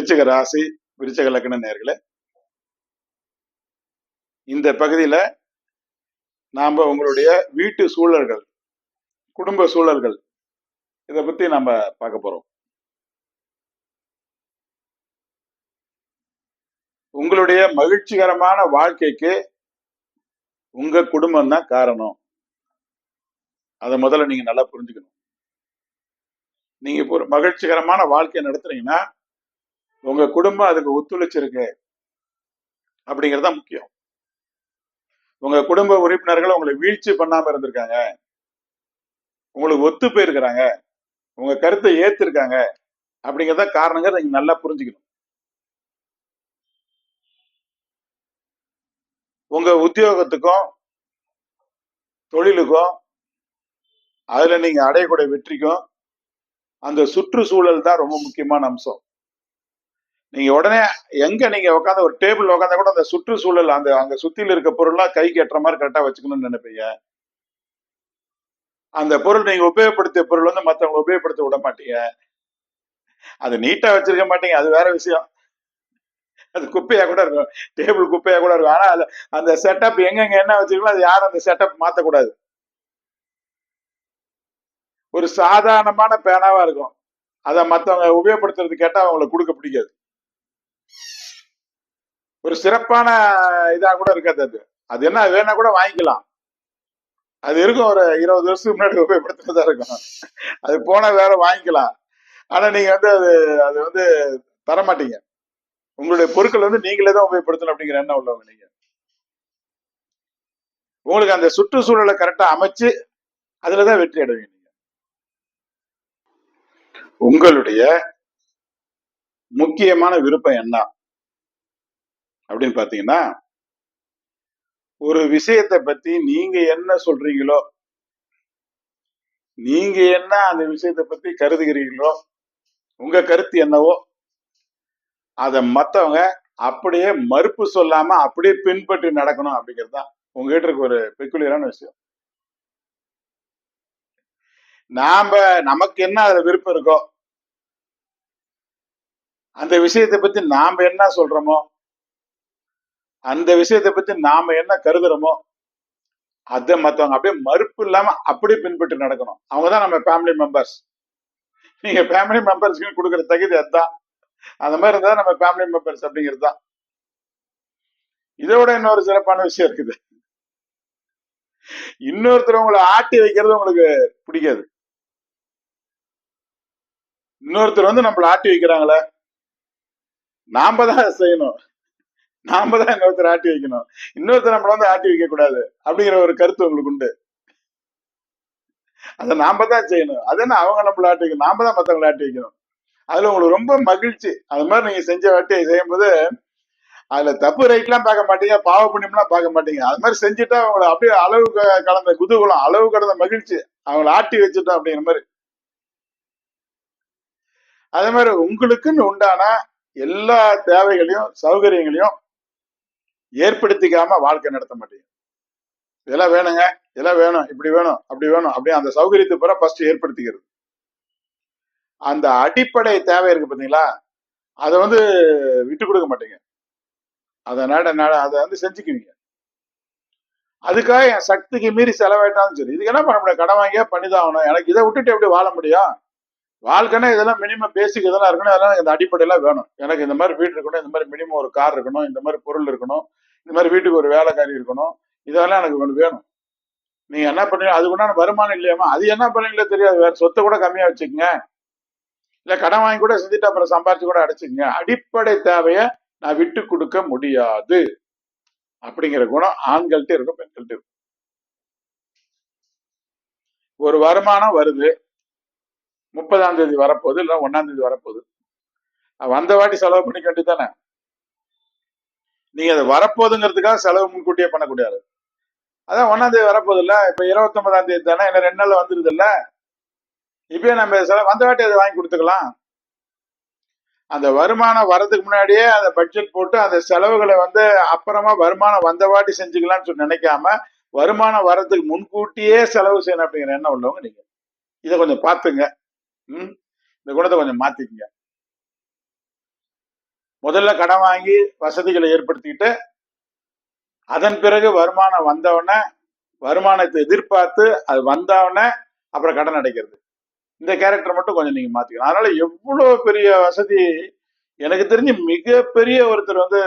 விருச்சக ராசி விருச்சக லக்ன நேர்களை. இந்த பகுதியில நாம உங்களுடைய வீட்டு சூழல்கள் குடும்ப சூழல்கள் இதை பத்தி நம்ம பார்க்க போறோம். உங்களுடைய மகிழ்ச்சிகரமான வாழ்க்கைக்கு உங்க குடும்பம் தான் காரணம். அதை முதல்ல நீங்க நல்லா புரிஞ்சுக்கணும். நீங்க இப்போ ஒரு மகிழ்ச்சிகரமான வாழ்க்கையை நடத்துறீங்கன்னா உங்க குடும்பம் அதுக்கு ஒத்துழைச்சிருக்கு அப்படிங்கிறது தான் முக்கியம். உங்க குடும்ப உறுப்பினர்கள் உங்களை வீழ்ச்சி பண்ணாம இருந்திருக்காங்க. உங்களுக்கு ஒத்து போயிருக்கிறாங்க. உங்க கருத்தை ஏத்திருக்காங்க. அப்படிங்கறத காரணங்கிறத நீங்க நல்லா புரிஞ்சுக்கணும். உங்க உத்தியோகத்துக்கும் தொழிலுக்கும் அதுல நீங்க அடையக்கூடிய வெற்றிக்கும் அந்த சுற்றுச்சூழல் தான் ரொம்ப முக்கியமான அம்சம். நீங்க உடனே எங்க நீங்க உட்காந்து ஒரு டேபிள் உட்காந்தா கூட அந்த சுற்றுச்சூழல் அந்த அங்க சுத்தில இருக்க பொருள்லாம் கைக்கு எட்டுற மாதிரி கரெக்டா வச்சுக்கணும்னு நினைப்பீங்க? அந்த பொருள் நீங்க உபயோகப்படுத்திய பொருள் வந்து மத்தவங்க உபயோகப்படுத்த விட மாட்டீங்க. அது நீட்டா வச்சிருக்க மாட்டீங்க. அது வேற விஷயம். அது குப்பையா கூட இருக்கும். டேபிள் குப்பையா கூட இருக்கும். ஆனா அது அந்த செட்டப் எங்கெங்க என்ன வச்சிருக்கணும் அது யாரும் அந்த செட்டப் மாத்தக்கூடாது. ஒரு சாதாரணமான பேனாவா இருக்கும். அதை மத்தவங்க உபயோகப்படுத்துறது கேட்டா அவங்களுக்கு கொடுக்க பிடிக்காது. ஒரு சிறப்பான இதாக கூட இருக்காது அது. அது என்ன வேணா கூட வாங்கிக்கலாம். அது இருக்கும் ஒரு இருபது வருஷத்துக்கு முன்னாடி உபயோகப்படுத்துறதா இருக்கும். அது போனால் வேற வாங்கிக்கலாம். ஆனால் நீங்கள் வந்து அது அது வந்து தர மாட்டீங்க உங்களுடைய பொருட்கள் வந்து நீங்களே தான் உபயோகப்படுத்தணும் அப்படிங்கிற எண்ணம் உள்ளவங்க நீங்க. உங்களுக்கு அந்த சுற்றுச்சூழலை கரெக்டா அமைச்சு அதுலதான் வெற்றி அடைவீங்க நீங்க. உங்களுடைய முக்கியமான விருப்பம் என்ன? அப்படின்னு பாத்தீங்கன்னா ஒரு விஷயத்தை பத்தி நீங்க என்ன சொல்றீங்களோ நீங்க என்ன அந்த விஷயத்தை பத்தி கருதுகிறீங்களோ உங்க கருத்து என்னவோ அதை மத்தவங்க அப்படியே மறுப்பு சொல்லாம அப்படியே பின்பற்றி நடக்கணும் அப்படிங்கிறது தான் உங்ககிட்ட இருக்க ஒரு பெக்குலியரான விஷயம். நாம நமக்கு என்ன அதுல விருப்பம் இருக்கோ அந்த விஷயத்தை பத்தி நாம என்ன சொல்றோமோ அந்த விஷயத்தை பத்தி நாம என்ன கருதுறோமோ அதை மத்தவங்க அப்படியே மறுப்பு இல்லாம அப்படியே பின்பற்றி நடக்கணும். அவங்கதான் நம்ம ஃபேமிலி மெம்பர்ஸ் நீங்க ஃபேமிலி மெம்பர்ஸ்க்கு கொடுக்குற தகுதி அதுதான். அந்த மாதிரி இருந்தா நம்ம ஃபேமிலி மெம்பர்ஸ் அப்படிங்கிறது தான். இதோட இன்னொரு சிறப்பான விஷயம் இருக்குது. இன்னொருத்தர் உங்களை ஆட்டி வைக்கிறது உங்களுக்கு பிடிக்காது. இன்னொருத்தர் வந்து நம்மள ஆட்டி வைக்கிறாங்களே நாம தான் செய்யணும். நாம தான் இன்னொருத்தர் ஆட்டி வைக்கணும். இன்னொருத்தர் நம்மள வந்து ஆட்டி வைக்க கூடாது. அப்படிங்கிற ஒரு கருத்து உங்களுக்கு உண்டு. அதை நாம தான் செய்யணும். அது என்ன? அவங்க நம்மள ஆட்டி வைக்கணும். நாம தான் மத்தவங்களை ஆட்டி வைக்கணும். அதுல உங்களுக்கு ரொம்ப மகிழ்ச்சி. அது மாதிரி நீங்க செஞ்ச வாட்டி செய்யும்போது அதுல தப்பு ரைட்லாம் பார்க்க மாட்டீங்க பாவ புண்ணியம்லாம் பார்க்க மாட்டீங்க. அது மாதிரி செஞ்சுட்டா அவங்கள அப்படியே அளவு கடந்த கலந்த அளவு கடந்த மகிழ்ச்சி அவங்கள ஆட்டி வச்சுட்டோம் அப்படிங்கிற மாதிரி. அதே மாதிரி உங்களுக்குன்னு உண்டான எல்லா தேவைகளையும் சௌகரியங்களையும் ஏற்படுத்திக்காம வாழ்க்கை நடத்த மாட்டீங்க இதெல்லாம் வேணுங்க இதெல்லாம் வேணும் இப்படி வேணும் அப்படி வேணும் அப்படி அந்த சௌகரியத்தை பூரா ஃபர்ஸ்ட் ஏற்படுத்திக்கிறது. அந்த அடிப்படை தேவை இருக்கு பாத்தீங்களா அதை வந்து விட்டு கொடுக்க மாட்டீங்க. அதை நட நட அதை வந்து செஞ்சுக்குவீங்க. அதுக்காக என் சக்திக்கு மீறி செலவாயிட்டாலும் சரி இதுக்கு என்ன பண்ண முடியும்? கடன் வாங்கியா பண்ணிதான் ஆகணும். எனக்கு இதை விட்டுட்டு எப்படி வாழ முடியும்? வாழ்க்கைனா இதெல்லாம் மினிமம் பேசிக் இதெல்லாம் இருக்கணும். அதெல்லாம் இந்த அடிப்படையெல்லாம் வேணும். எனக்கு இந்த மாதிரி வீடு இருக்கணும் இந்த மாதிரி மினிமம் ஒரு கார் இருக்கணும் இந்த மாதிரி பொருள் இருக்கணும் இந்த மாதிரி வீட்டுக்கு ஒரு வேலைக்காரி இருக்கணும். இதெல்லாம் எனக்கு ஒன்று வேணும். நீங்க என்ன பண்ணீங்க அதுக்கு உண்டான வருமானம் இல்லையாமா அது என்ன பண்ணீங்களோ தெரியாது. வேற சொத்தை கூட கம்மியா வச்சுக்கங்க. இல்ல கடன் வாங்கி கூட செஞ்சுட்டு அப்புறம் சம்பாரிச்சு கூட அடைச்சிக்கங்க. அடிப்படை தேவையை நான் விட்டு கொடுக்க முடியாது. அப்படிங்கிற குணம் ஆண்கள்கிட்ட இருக்கும் பெண்கள்கிட்ட இருக்கும். ஒரு வருமானம் வருது. முப்பதாம் தேதி வரப்போகுது இல்லை ஒன்னாம் தேதி வரப்போகுது. வந்த வாட்டி செலவு பண்ணிக்க வேண்டியதானே நீங்க அது வரப்போகுதுங்கிறதுக்காக செலவு முன்கூட்டியே பண்ணக்கூடாது. அதான் ஒன்னாம் தேதி வரப்போகுது இல்ல இப்ப இருபத்தொன்பதாம் தேதி தானே என்ன ரெண்டு நாள் வந்துருது இல்ல? இப்பயே நம்ம செலவு வந்த வாட்டி அதை வாங்கி கொடுத்துக்கலாம். அந்த வருமானம் வர்றதுக்கு முன்னாடியே அந்த பட்ஜெட் போட்டு அந்த செலவுகளை வந்து அப்புறமா வருமானம் வந்த வாட்டி செஞ்சுக்கலாம்னு சொல்லி நினைக்காம வருமானம் வர்றதுக்கு முன்கூட்டியே செலவு செய்யணும் அப்படிங்கிற எண்ணம் உள்ளவங்க நீங்க. இதை கொஞ்சம் பார்த்துங்க. ம்? இந்த குணத்தை கொஞ்சம் மாத்திக்கங்க. முதல்ல கடன் வாங்கி வசதிகளை ஏற்படுத்திக்கிட்டு அதன் பிறகு வருமானம் வந்தவுடனே வருமானத்தை எதிர்பார்த்து அது வந்தவுடனே அப்புறம் கடன் அடைக்கிறது. இந்த கேரக்டர் மட்டும் கொஞ்சம் நீங்க மாத்திக்கணும். அதனால எவ்வளவு பெரிய வசதி எனக்கு தெரிஞ்சு மிகப்பெரிய ஒருத்தர் வந்து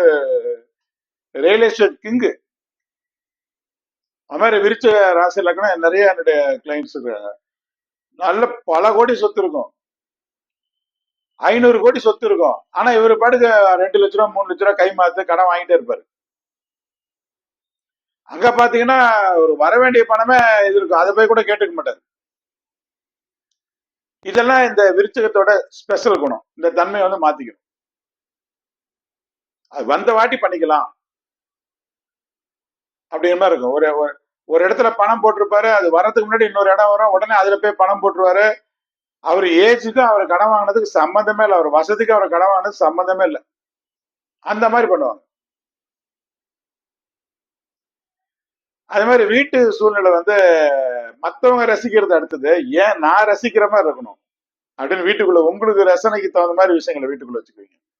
ரியல் எஸ்டேட் கிங்கு அது மாதிரி விரிச்ச ராசி லக்னம் நிறைய என்னுடைய கிளைண்ட்ஸ் இருக்காங்க நல்ல பல கோடி சொத்து இருக்கும். ஐநூறு கோடி சொத்து இருக்கும். ஆனா இவர் பாட்டுக்கு ரெண்டு லட்ச ரூபா மூணு லட்ச ரூபா கை மாத்து கடன் வாங்கிட்டே இருப்பாரு. அங்க பாத்தீங்கன்னா ஒரு வர வேண்டிய பணமே இது இருக்கும். அதை போய் கூட கேட்டுக்க மாட்டாரு. இதெல்லாம் இந்த விருச்சகத்தோட ஸ்பெஷல் குணம். இந்த தன்மையை வந்து மாத்திக்கணும். அது வந்த வாட்டி பண்ணிக்கலாம். அப்படிங்கிற மாதிரி இருக்கும். ஒரு ஒரு- இடத்துல பணம் போட்டிருப்பாரு அது வரதுக்கு முன்னாடி இன்னொரு இடம் வரும் உடனே அதுல போய் பணம் போட்டுருவாரு. அவர் ஏஜுக்கு அவர் கடன் வாங்கினதுக்கு சம்மந்தமே இல்லை அவர் வசதிக்கு அவர் கடன் வாங்கினது சம்மந்தமே இல்லை. அந்த மாதிரி பண்ணுவாங்க. அது மாதிரி வீட்டு சூழ்நிலை வந்து மத்தவங்க ரசிக்கிறது அடுத்தது. ஏன் நான் ரசிக்கிற மாதிரி இருக்கணும்? அப்படின்னு வீட்டுக்குள்ள உங்களுக்கு ரசனைக்கு தகுந்த மாதிரி விஷயங்களை வீட்டுக்குள்ள வச்சுக்குவீங்க.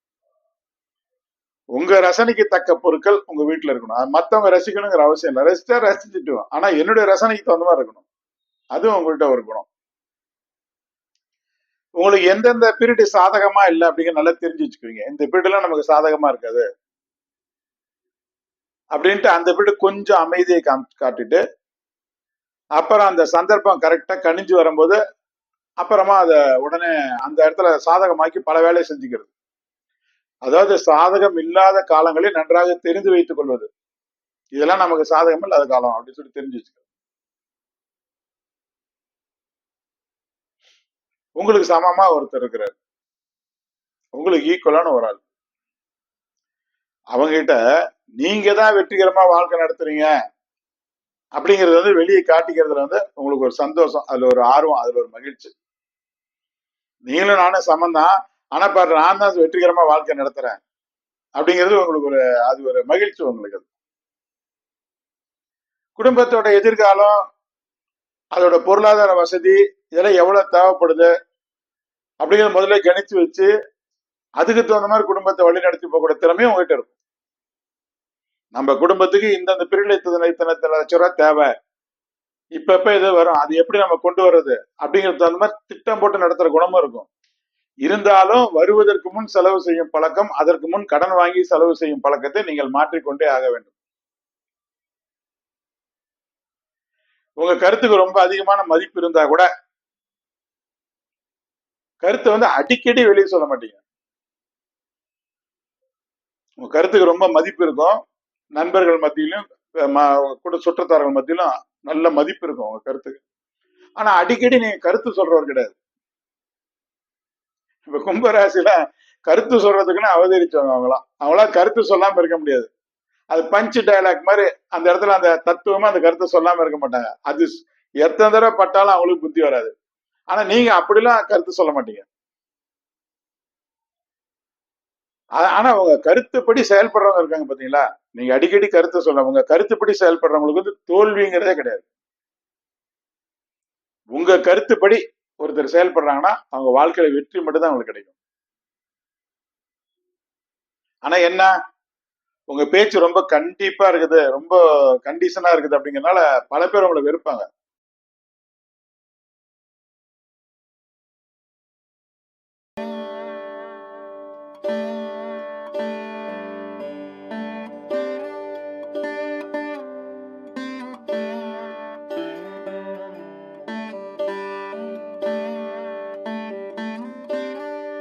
உங்க ரசனைக்கு தக்க பொருட்கள் உங்க வீட்டுல இருக்கணும். அது மத்தவங்க ரசிக்கணுங்கிற அவசியம் இல்லை. ரசிச்சா ரசிச்சுட்டு ஆனா என்னுடைய ரசனைக்கு தகுந்த மாதிரி இருக்கணும். அதுவும் உங்கள்கிட்ட ஒரு குணம். உங்களுக்கு எந்தெந்த பீரியட் சாதகமா இல்லை அப்படிங்கிற நல்லா தெரிஞ்சு வச்சுக்குவீங்க. இந்த பீரியட்லாம் நமக்கு சாதகமா இருக்காது. அப்படின்ட்டு அந்த பீரியட் கொஞ்சம் அமைதியை காட்டிட்டு அப்புறம் அந்த சந்தர்ப்பம் கரெக்டா கணிஞ்சு வரும்போது அப்புறமா அதை உடனே அந்த இடத்துல சாதகமாக்கி பல வேலையை செஞ்சுக்கிறது. அதாவது சாதகம் இல்லாத காலங்களில் நன்றாக தெரிந்து வைத்துக் கொள்வது. இதெல்லாம் நமக்கு சாதகம் இல்லாத காலம் அப்படின்னு சொல்லி தெரிஞ்சு வச்சுக்கிறது உங்களுக்கு சமமா ஒருத்தர் இருக்கிறார். உங்களுக்கு ஈக்குவலான ஒரு ஆள். அவங்ககிட்ட நீங்க தான் வெற்றிகரமா வாழ்க்கை நடத்துறீங்க. அப்படிங்கிறது வந்து வெளியே காட்டிக்கிறதுல வந்து உங்களுக்கு ஒரு சந்தோஷம் அதுல ஒரு ஆர்வம் அதுல ஒரு மகிழ்ச்சி. நீங்களும் நானும் சமந்தான் ஆனா பாரு நான் தான் வெற்றிகரமா வாழ்க்கை நடத்துறேன். அப்படிங்கிறது உங்களுக்கு ஒரு அது ஒரு மகிழ்ச்சி உங்களுக்கு அது. குடும்பத்தோட எதிர்காலம் அதோட பொருளாதார வசதி இதெல்லாம் எவ்வளவு தேவைப்படுது அப்படிங்கிறத முதல்ல கணிச்சு வச்சு அதுக்கு தகுந்த மாதிரி குடும்பத்தை வழிநடத்தி போகக்கூடிய திறமையும் உங்ககிட்ட இருக்கும். நம்ம குடும்பத்துக்கு இந்தந்த பிரிவில் இத்தனை இத்தனை இத்தனை லட்ச ரூபா தேவை. இப்ப எப்ப இது வரும். அது எப்படி நம்ம கொண்டு வர்றது? அப்படிங்கிறது தகுந்த மாதிரி திட்டம் போட்டு நடத்துற குணமும் இருக்கும். இருந்தாலும் வருவதற்கு முன் செலவு செய்யும் பழக்கம் அதற்கு முன் கடன் வாங்கி செலவு செய்யும் பழக்கத்தை நீங்கள் மாற்றிக்கொண்டே ஆக வேண்டும். உங்க கருத்துக்கு ரொம்ப அதிகமான மதிப்பு இருந்தா கூட கருத்தை வந்து அடிக்கடி வெளியே சொல்ல மாட்டீங்க. உங்க கருத்துக்கு ரொம்ப மதிப்பு இருக்கும். நண்பர்கள் மத்தியிலும் கூட சுற்றத்தார்கள் மத்தியிலும் நல்ல மதிப்பு இருக்கும் உங்க கருத்துக்கு. ஆனா அடிக்கடி நீங்க கருத்து சொல்றவர் கிடையாது. இப்ப கும்பராசில கருத்து சொல்றதுக்குன்னு அவதரிச்சவங்க அவங்களாம் அவங்களா கருத்து சொல்லாம இருக்க முடியாது. அது பஞ்ச் டயலாக் மாதிரி அந்த இடத்துல அந்த தத்துவமா அந்த கருத்தை சொல்லாம இருக்க மாட்டாங்க. அது எத்தனை தடவை பட்டாலும் அவங்களுக்கு புத்தி வராது. ஆனா நீங்க அப்படிலாம் கருத்து சொல்ல மாட்டீங்க. ஆனா உங்க கருத்துப்படி செயல்படுறவங்க இருக்காங்க பாத்தீங்களா? நீங்க அடிக்கடி கருத்து சொல்ல உங்க கருத்துப்படி செயல்படுறவங்களுக்கு வந்து தோல்விங்கிறதே கிடையாது. உங்க கருத்துப்படி ஒருத்தர் செயல்படுறாங்கன்னா அவங்க வாழ்க்கையில வெற்றி மட்டும்தான் அவங்களுக்கு கிடைக்கும். ஆனா என்ன? உங்க பேச்சு ரொம்ப கண்டிப்பா இருக்குது ரொம்ப கண்டிஷனா இருக்குது அப்படிங்கறதுனால பல பேர் உங்களை வெறுப்பாங்க.